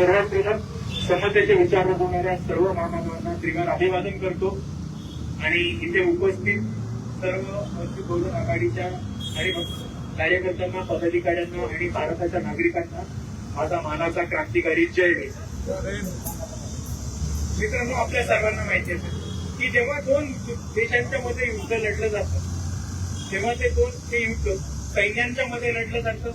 सर्वप्रथम समतेचे विचार होणाऱ्या सर्व महामानवांना त्रिवार अभिवादन करतो. आणि इथे उपस्थित सर्व वंचित बहुजन आघाडीच्या आणि कार्यकर्त्यांना पदाधिकाऱ्यांना आणि भारताच्या नागरिकांना माझा मानाचा क्रांतिकारी जय देश मित्रांनो आपल्या सर्वांना माहिती असेल की जेव्हा दोन देशांच्या मध्ये युद्ध लढलं जातं तेव्हा ते दोन ते युद्ध सैन्यांच्या मध्ये लढलं जातं.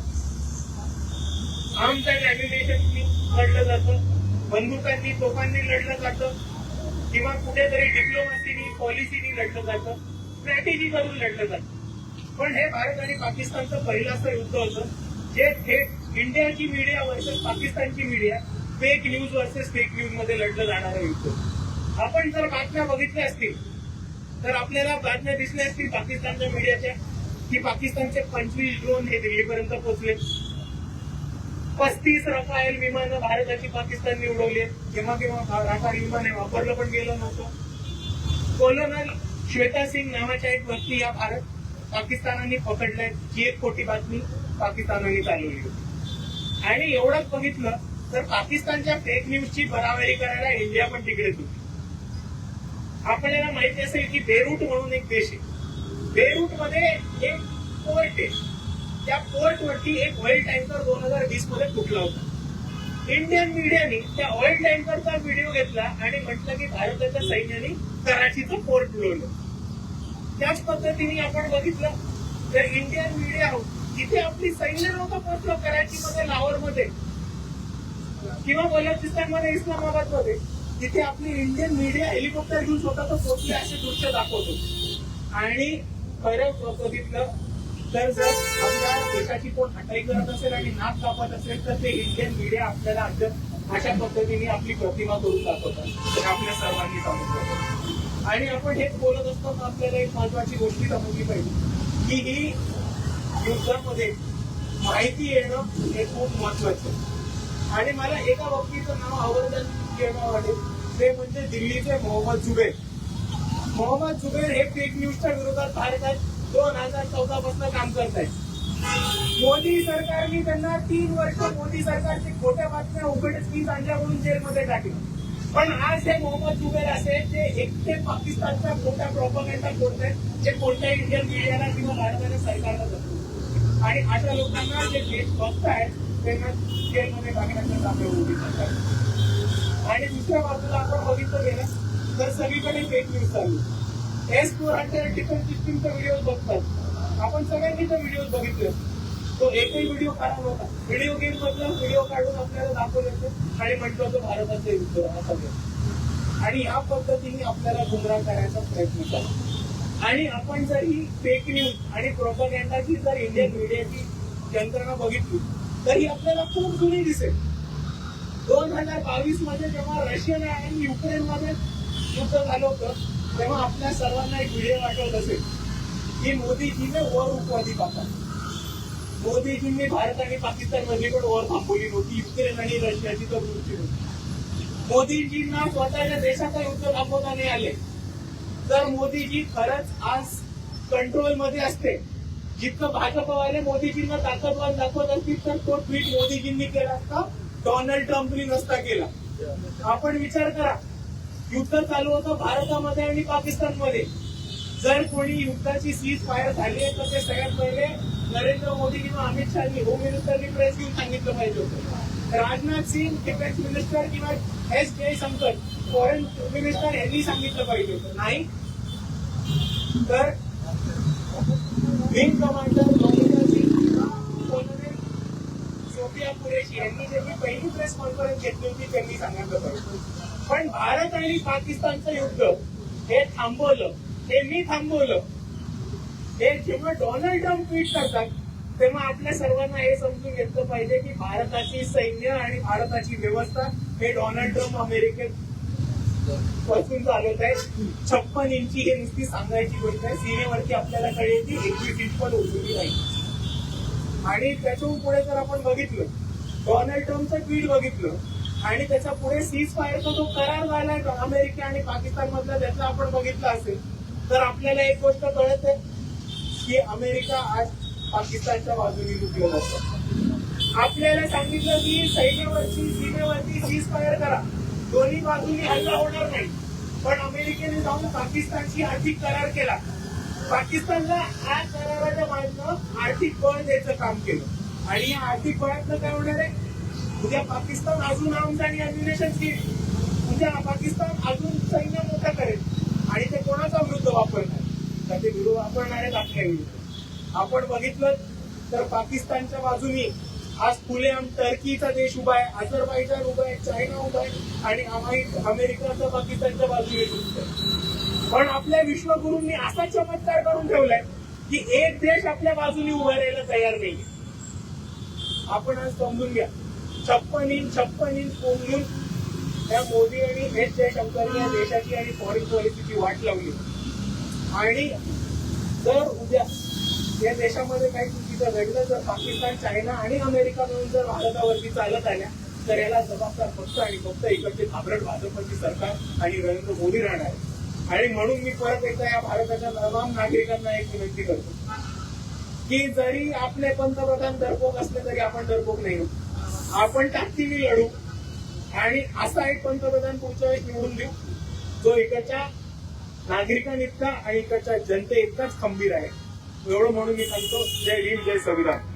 आमच्या लॅमिनेशन लढलं जातं. बंदुकांनी तोफांनी लढलं जातं. किंवा कुठेतरी डिप्लोमसीनी पॉलिसीनी लढलं जातं. स्ट्रॅटेजी करून लढलं जातं. पण हे भारत आणि पाकिस्तानचं पहिलं असं युद्ध होतं. जे थेट इंडियाची मीडिया वर्सेस पाकिस्तानची media fake news versus fake न्यूजमध्ये लढलं जाणारं युद्ध. आपण जर बातम्या बघितल्या असतील तर आपल्याला बातम्या दिसल्या असतील पाकिस्तानच्या मीडियाच्या की पाकिस्तानचे पंचवीस ड्रोन हे दिल्लीपर्यंत पोहोचले पस्तीस रफायल विमानं भारताची पाकिस्तानने उडवली केव्हा केव्हा राफायल विमान वापरलं पण गेलं नव्हतं. कोलोनल श्वेता सिंग नावाच्या एक व्यक्ती या भारत पाकिस्तानाने पकडलाय ही एक खोटी बातमी पाकिस्तानाने चालवली होती. आणि एवढंच बघितलं तर पाकिस्तानच्या फेक न्यूजची बराबरी करायला इंडिया पण तिकडेच होती. आपल्याला माहिती असेल की बेरूट म्हणून एक देश आहे. बेरूटमध्ये एक पोर्ट आहे. त्या पोर्टवरती एक ऑइल टँकर दोन हजार वीसमध्ये फुटला होता. इंडियन मीडियाने त्या ऑइल टँकरचा व्हिडिओ घेतला आणि म्हटलं की भारताच्या सैन्याने कराचीचं पोर्ट उडवलं त्याच पद्धतीने आपण बघितलं तर इंडियन मीडिया जिथे आपली सैन्य नव्हतं पोहोचलं कराचीमध्ये लाहोरमध्ये किंवा बलोचिस्तानमध्ये इस्लामाबादमध्ये तिथे आपली इंडियन मीडिया हेलिकॉप्टर घेऊन स्वतः तो पोहोचले असे दृश्य दाखवतो. आणि खरं बघितलं तर जर आपल्या देशाची कोण हटाई करत असेल आणि नाक कापत असेल तर ते इंडियन मीडिया आपल्याला अशा पद्धतीने आपली प्रतिमा करून दाखवतात. हे आपल्या सर्वांनी समजलं आणि आपण हेच बोलत असताना आपल्याला एक महत्वाची गोष्टी समजली पाहिजे की ही युद्धामध्ये माहिती येणं हे खूप महत्वाचं आहे. आणि मला एका व्यक्तीचं नाव आवर्जन घेणं वाटेल ते म्हणजे दिल्लीचे मोहम्मद जुबेर. मोहम्मद जुबेर हे फेक न्यूजच्या विरोधात भारतात दोन हजार चौदा पासून काम करत आहेत मोदी सरकारने त्यांना तीन वर्ष मोदी सरकारचे खोट्या बातम्या उघडकीस आणल्या म्हणून जेलमध्ये टाकलं. पण आज हे मोहम्मद जुबेर असे ते एकटे पाकिस्तानचा खोट्या प्रॉपगेंडा करत जे कोणत्या इंडियन मीडियाला किंवा भारताच्या सरकारला जातो आणि अशा लोकांना जे देश बघतायत त्यांना जेलमध्ये टाकण्याचं काम मोदी सरकार आणि दुसऱ्या बाजूला आपण बघितलं गेलं तर सगळीकडे फेक न्यूज चालू एस फोर हंड्रेड डिफेन्स सिस्टीमचा व्हिडिओ बघतात. आपण सगळ्यांनी ते व्हिडिओ बघितले. तो एकही व्हिडिओ खराब होता. व्हिडिओ गेम मधला व्हिडिओ काढून आपल्याला दाखवलं होतं आणि म्हटलं होतं भारताचं युद्ध सगळं. आणि या पद्धतीने आपल्याला गुमराह करायचा प्रयत्न केला. आणि आपण जर ही फेक न्यूज आणि प्रोपगॅन्डाची जर इंडियन मीडियाची यंत्रणा बघितली तर ही आपल्याला खूप जुनी दिसेल. दोन हजार बावीसमध्ये जेव्हा रशियन आणि युक्रेन मध्ये युद्ध झालं होतं तेव्हा आपल्या सर्वांना एक व्हिडिओ आठवत असेल की मोदीजीने वर उपवादी पाहतात मोदीजींनी भारत आणि पाकिस्तान मधली पण वर थांबवली नव्हती. युक्रेन आणि रशियाची तर मृत्यू होती. मोदीजींना स्वतःच्या देशाचा युद्ध थांबवता नाही आले. तर मोदीजी खरंच आज कंट्रोलमध्ये असते. जितकं भाजपवाले मोदीजींना ताकदवान दाखवत असतील तर तो ट्विट मोदीजींनी केला असता. डोनाल्ड ट्रम्पनी नसता केला. आपण विचार करा. युद्ध चालू होतं भारतामध्ये आणि पाकिस्तानमध्ये. जर कोणी युद्धाची सीज फायर झाली आहे तर ते सगळ्यात पहिले नरेंद्र मोदी किंवा अमित शहानी होम मिनिस्टरनी प्रेस घेऊन सांगितलं पाहिजे होतं. राजनाथ सिंग डिफेन्स मिनिस्टर किंवा एस जयशंकर फॉरेन मिनिस्टर यांनी सांगितलं पाहिजे होतं. नाही? तर विंग कमांडर नवनीता सिंग किंवा कोलोनेल सोफिया कुरेशी यांनी ज्यांनी पहिली प्रेस कॉन्फरन्स घेतली होती त्यांनी सांगितलं पाहिजे पण भारत आणि पाकिस्तानचं युद्ध हे थांबवलं हे मी थांबवलं. हे जेव्हा डोनाल्ड ट्रम्प ट्विट करतात तेव्हा आपल्या सर्वांना हे समजून घेतलं पाहिजे की भारताची सैन्य आणि भारताची व्यवस्था हे डोनाल्ड ट्रम्प अमेरिकेत पासून चालवत आहे. छप्पन इंची हे नुसती सांगायची गोष्ट आहे. सीमेवरती आपल्याला कळेल की एकवीस इंच पण उचलली नाही. आणि त्याच्याहून पुढे जर आपण बघितलं डोनाल्ड ट्रम्पचं ट्विट बघितलं आणि त्याच्या पुढे सीज फायरचा जो करार झालाय अमेरिका आणि पाकिस्तान मधला त्याचा आपण बघितला असेल तर आपल्याला एक गोष्ट कळत आहे की अमेरिका आज पाकिस्तानच्या बाजूने लुकलेलं असतं आपल्याला सांगितलं की सैन्यावरची सीमेवरती सीज फायर करा. दोन्ही बाजूनी हल्ला होणार नाही. पण अमेरिकेने जाऊन पाकिस्तानशी आर्थिक करार केला. पाकिस्तानला आज कराराच्या माध्यमातून आर्थिक बळ द्यायचं काम केलं. आणि या आर्थिक बळातनं काय होणार आहे? उद्या पाकिस्तान अजून आर्म्स आणि अम्युनेशन घेईल. उद्या पाकिस्तान अजून सैन्य मोठं करेल. आणि ते कोणाचा विरुद्ध वापरणार? तर ते विरुद्ध वापरणार आहेत आपल्या विरुद्ध. आपण बघितलं तर पाकिस्तानच्या बाजूनी आज फुले टर्कीचा देश उभा आहे अझरबाईजान उभा आहे चायना उभा आहे आणि अमेरिकाचा पाकिस्तानच्या बाजूने पण आपल्या विश्वगुरूंनी असा चमत्कार करून ठेवलाय की एक देश आपल्या बाजूने उभा राहायला तयार नाही आपण आज समजून घ्या. छप्पन इंच छप्पन इंच कोंबून त्या मोदी आणि एस जयशंकर या देशाची आणि फॉरेन पॉलिसीची वाट लावली. आणि जर उद्या या देशामध्ये काही चुकीचं घडलं जर पाकिस्तान चायना आणि अमेरिका मिळून जर भारतावरती चालत आल्या तर याला जबाबदार फक्त आणि फक्त इकडचे घाबरट भाजपची सरकार आणि नरेंद्र मोदी राहणार आहे. आणि म्हणून मी परत एकदा या भारताच्या तमाम नागरिकांना एक विनंती करतो की जरी आपले पंतप्रधान डरपोक असले तरी आपण डरपोक नाही. आपण ताकदीने लढू. आणि असा एक पंतप्रधान पुढच्या वेळेस निवडून देऊ जो इकडच्या नागरिकांइतका आणि इकडच्या जनते इतकाच खंबीर आहे. एवढं म्हणून मी सांगतो. जय भीम जय संविधान.